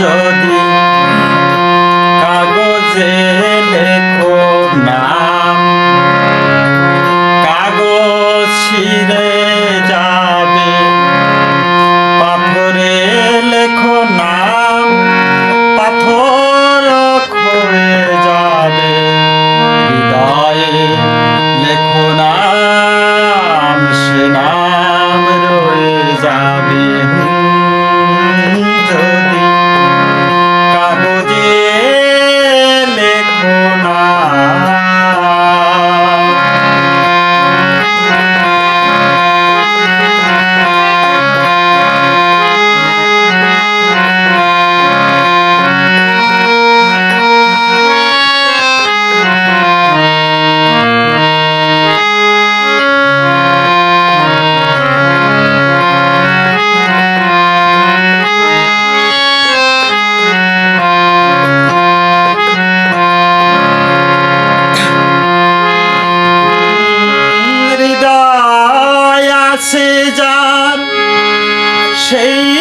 যদি কাগজে লেখো নাম কাগজ ছিঁড়ে যাবে, পাথরে লেখো নাম পাথর খড়ে যাবে, হৃদয়ে লেখো নাম সে নাম রয়ে যাবে।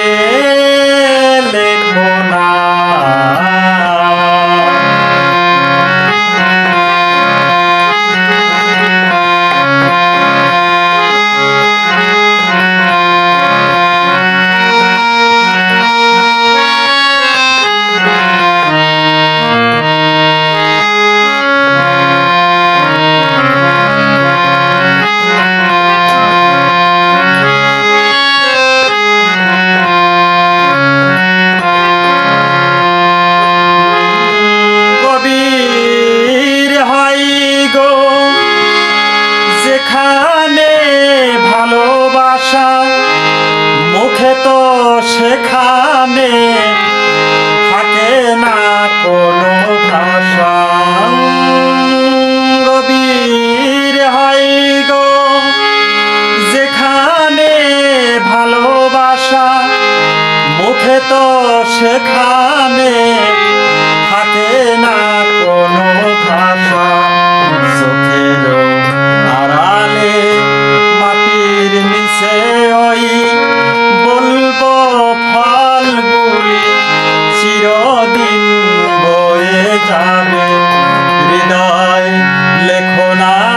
yeah. সেখানে থাকে না কোনো ভাষা। মাটির চিরদিন বয়ে যাবে। হৃদয় লেখনা